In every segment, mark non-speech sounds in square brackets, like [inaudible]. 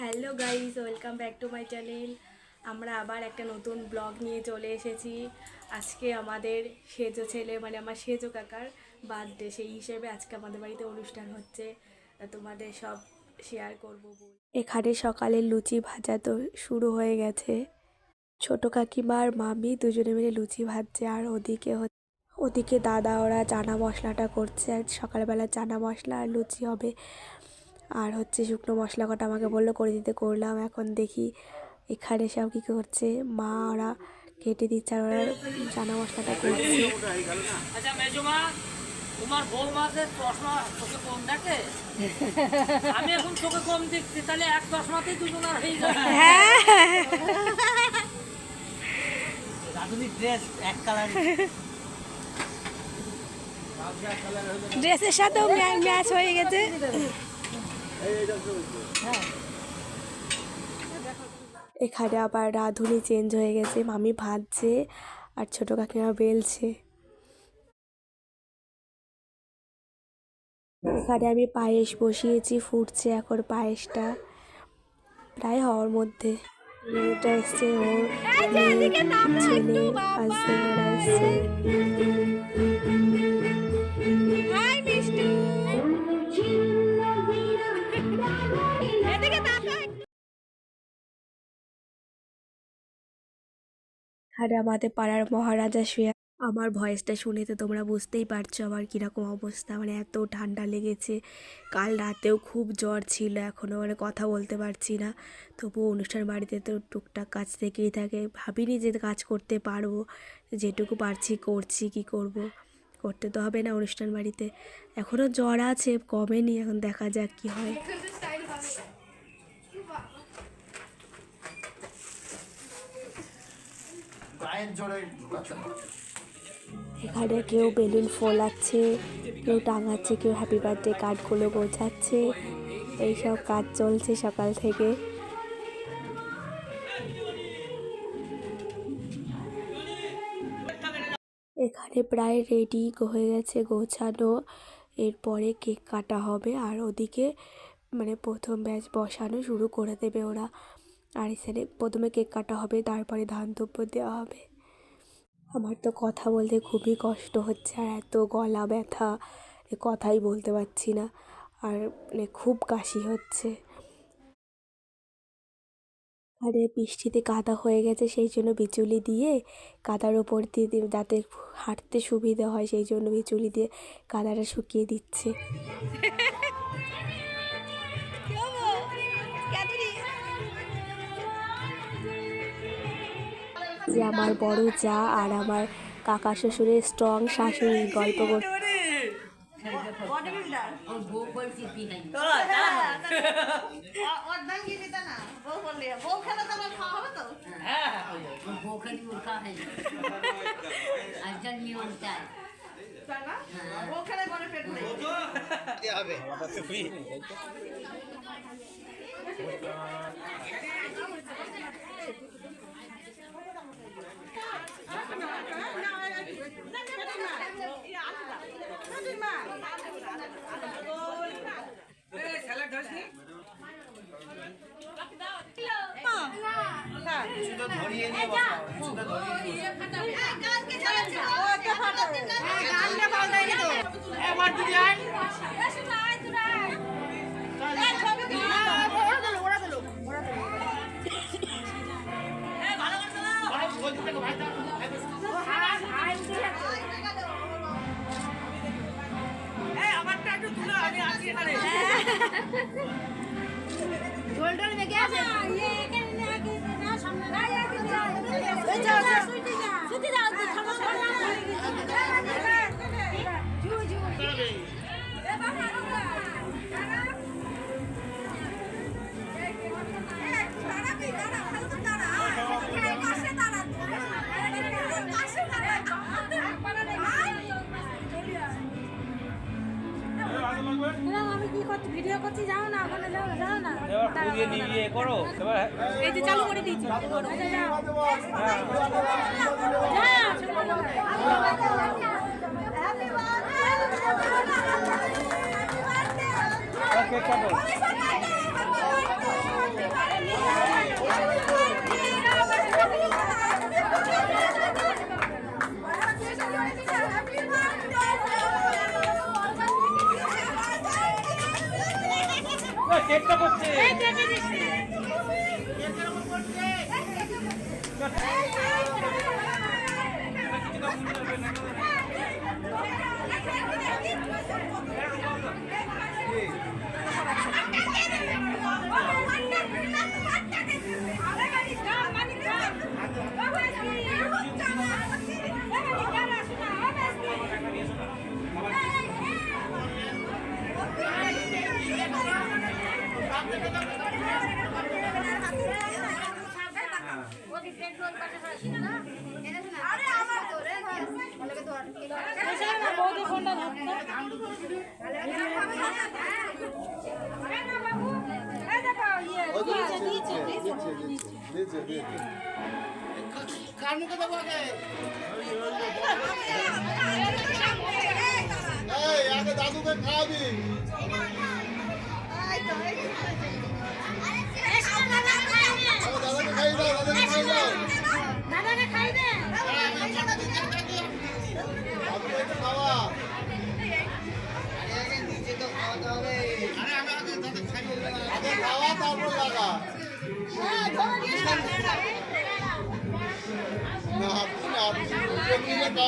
Hello guys welcome back to my channel. আমরা আবার একটা নতুন ব্লগ নিয়ে চলে এসেছি। আজকে আমাদের সেজো ছেলে মানে আমার সেজো কাকার বার্থডে সেই হিসেবে আজকে আমাদের বাড়িতে অনুষ্ঠান হচ্ছে। তোমাদের সব শেয়ার করব বল। এখানে সকালে লুচি ভাজা তো শুরু হয়ে গেছে। ছোট কাকিমা আর মামি দুজনে মিলে লুচি ভাজছে আর ওদিকে ওদিকে দাদা ওরা চানা মশলাটা করছে। আর সকালবেলা চানা মশলা আর লুচি হবে। আর হচ্ছে শুকনো মশলা কটা আমাকে বলল করে দিতে করলাম এখন দেখি এখানে সব কী করছে মা ওরা কেটে দিচ্ছে আর ওরা চানা মশলাটা করছে আচ্ছা মেজমা তোমার বৌমাদের চশমা চোখে কম দেখে? আমি এখন চোখে কম দেখছি তাহলে এক চশমাতেই দুজনের হয়ে যাবে। ড্রেস এক কালার ড্রেসের সাথেও ম্যাচ হয়ে গেছে। এখানে আবার রাঁধুনি চেঞ্জ হয়ে গেছে মামি ভাজছে আর ছোট কাকিমা বেলছে। এখানে আমি পায়েস বসিয়েছি ফুটছে এখন পায়েসটা। প্রায় হওয়ার মধ্যে। মেয়েটা এসছে ওর ছেলে হাজবেন্ডরা এসছে আর আমাদের পাড়ার মহারাজা শুয়ে, আমার ভয়েসটা শুনে তো তোমরা বুঝতেই পারছ আমার কীরকম অবস্থা। মানে এত ঠান্ডা লেগেছে। কাল রাতেও খুব জ্বর ছিল এখনও মানে কথা বলতে পারছি না। তবুও অনুষ্ঠান বাড়িতে তো টুকটাক কাজ থেকেই থাকে। ভাবিনি যে কাজ করতে পারব। যেটুকু পারছি করছি, কি করব? করতে তো হবে না অনুষ্ঠান বাড়িতে। এখনও জ্বর আছে, কমেনি, এখন দেখা যাক কি হয়। এখানে কেউ বেলুন ফোলাচ্ছে, কেউ টাঙাচ্ছে, কেউ হ্যাপি বার্থডে কার্ডগুলো গোছাচ্ছে। এইসব কাজ চলছে সকাল থেকে। এখানে প্রায় রেডি হয়ে গেছে গোছানো। এরপরে কেক কাটা হবে আর ওদিকে মানে প্রথম ব্যাচ বসানো শুরু করে দেবে ওরা। আর এখানে প্রথমে কেক কাটা হবে, তারপরে ধান দ্রব্য দেওয়া হবে। আমার তো কথা বলতে খুবই কষ্ট হচ্ছে আর এত গলা ব্যথা কথাই বলতে পারছি না। আর মানে খুব কাশি হচ্ছে। আরে বৃষ্টিতে কাদা হয়ে গেছে, সেই জন্য বিচুলি দিয়ে কাদার ওপর দিয়ে যাতে হাঁটতে সুবিধা হয়, সেই জন্য বিচুলি দিয়ে কাদাটা শুকিয়ে দিচ্ছে। যে আমার বড় যা আর আমার কাকা শ্বশুরের স্ট্রং শাশুড়ি গল্প করছে [laughs] [laughs] হ্যাঁ। ধরিয়ে নিয়ে বসা ধরিয়ে নিয়ে আমারটা একটু তুলে আমি আছি এখানে আমি করো? এই যে চালু করে দিয়েছি। কেক কাটো বৌদি ফোনটা ধরতে এই আগে খাওয়াবি আগে দাদাকে খাই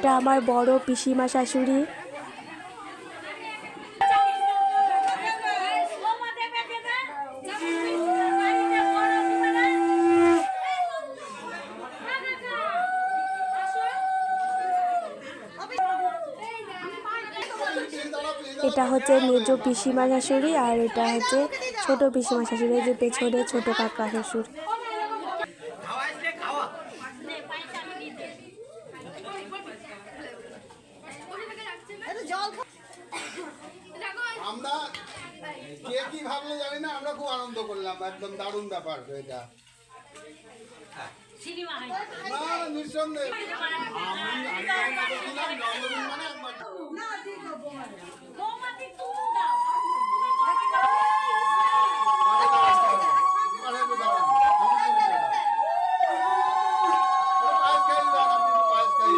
এটা আমার বড় পিসিমা শাশুড়ি। এটা হচ্ছে মেজ পিসিমা শাশুড়ি আর এটা হচ্ছে ছোট পিসিমা শাশুড়ি যে পেছনে ছোট কাকা শ্বশুর আমরা কে কি ভাবলো জানি না আমরা খুব আনন্দ করলাম একদম দারুণ ব্যাপার এটা। না না, নিঃসন্দেহে আমি আমি যখন বলেছিলাম জন্মদিন মানে একবার আরে একটু দাঁড়ান, আমি কি বলছি?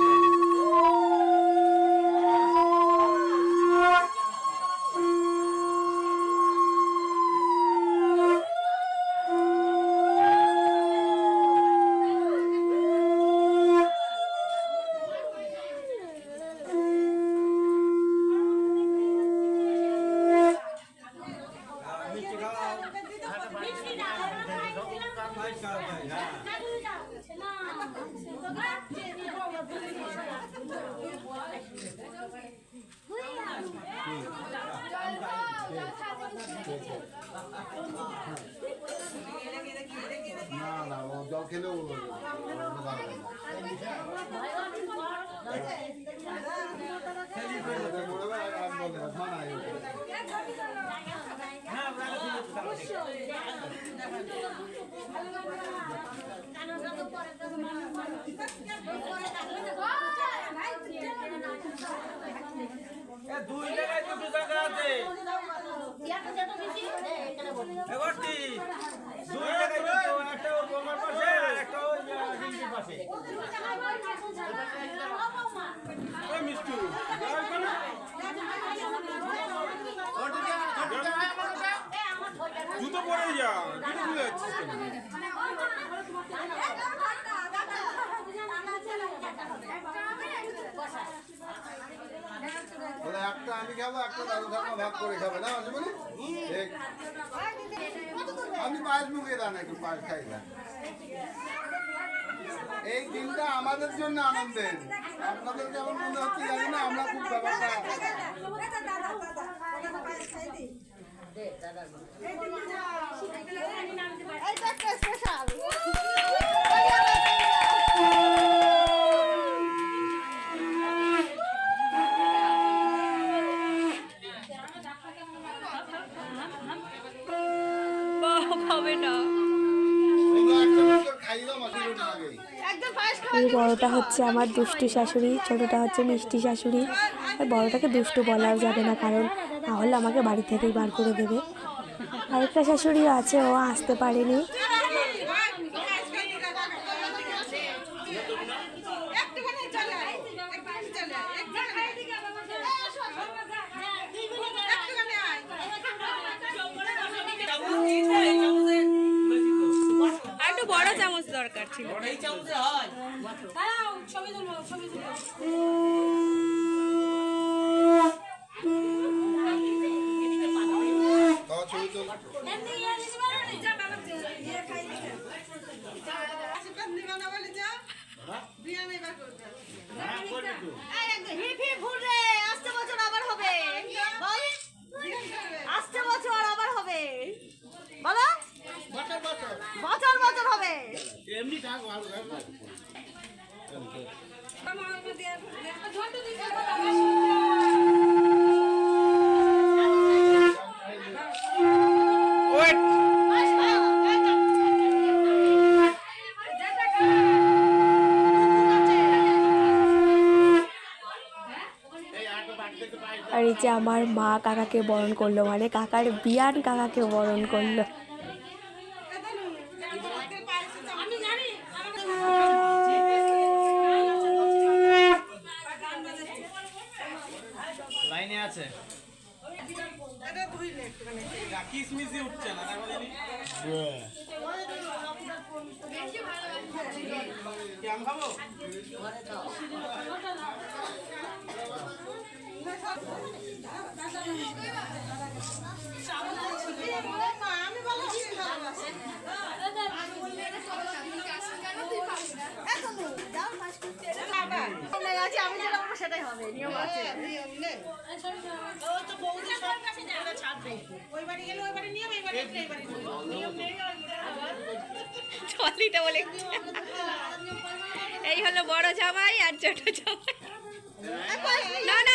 আরে পায়েস খাইয়ে দাও, আপনি একটু পায়েস খাইয়ে দাও। না না ও জল খেলেও ও দুই জায়গায় তো দু জায়গা আছে। দুই জায়গায় একটা ওর পাশে আর আমি খাব একটা দাদু ঠাকুমা ভাগ করে খাবে না ঠিক আপনি পায়েস মুখে দেন একটু পায়েস খাই দেন এই দিনটা আমাদের জন্য আনন্দের। আপনাদের কেমন মনে হচ্ছে জানি না আমরা খুব ব্যাপারটা ভোগ হবে না। এই বড়টা হচ্ছে আমার দুষ্টু শাশুড়ি ছোটটা হচ্ছে মিষ্টি শাশুড়ি। আর বড়টাকে দুষ্টু বলাও যাবে না কারণ তাহলে আমাকে বাড়ি থেকেই বার করে দেবে। আরেকটা শাশুড়ি আছে ও আসতে পারেনি একটুখানি চলে আয়, একটুখানি চলে আয়, একটুখানি আয়। একটুখানি আয়। আর একটু বড় চামচ দরকার ছিল দাঁড়াও, ছবি তুলবো, ছবি তুলবো। খাওয়া ছবি তো আশীর্বাদ নিবা না বলে যাও। বিরিয়ানি বার করবে। হিপ হিপ হুররে আসছে বছর আবার হবে বল আসছে বছর আবার হবে বলো বছর বছর হবে আর এই যে আমার মা কাকাকে বরণ করল মানে কাকার বিয়ান কাকাকে বরণ করল। লাইনে আছে। এটা সেটাই হবে নিয়ম আছে বলে এই হলো বড় জামাই আর ছোট জামাই। না না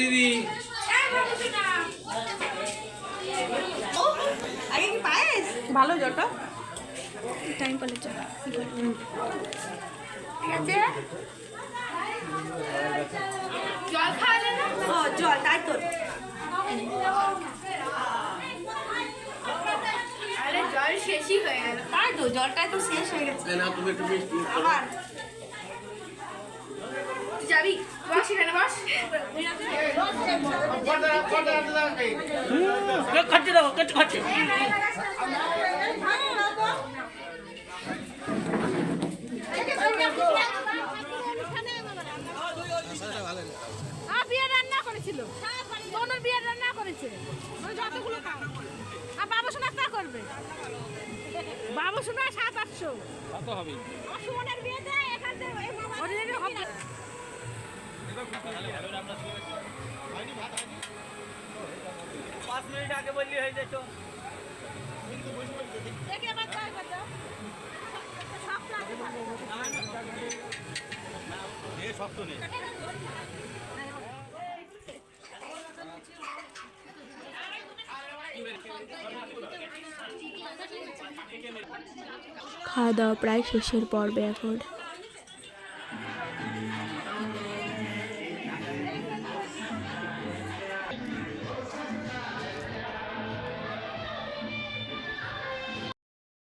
দিদি। ভালো জটা। টাইম পেলে চল জল খাওয়ালে না? ও জল তাই তো। আরে জল শেষই হয়ে গেল। তাই তো জলটাই তো শেষ হয়ে গেছে। না তুমি একটু মিষ্টি আবার। যাবি? বস এখানে দেখো বিয়ের রান্না করেছিল। বোনের বিয়ের রান্না করেছে। ওই যতগুলো খাও। আর বাবা সোনা তা করবে। বাবা সোনা সাত আটশো। কত হবে? বিয়েতে এখান থেকে হবে পাঁচ মিনিট আগে বললি হয়ে যেত। শক্ত নেই খাওয়া দাওয়া প্রায় শেষের পর্বে এখন।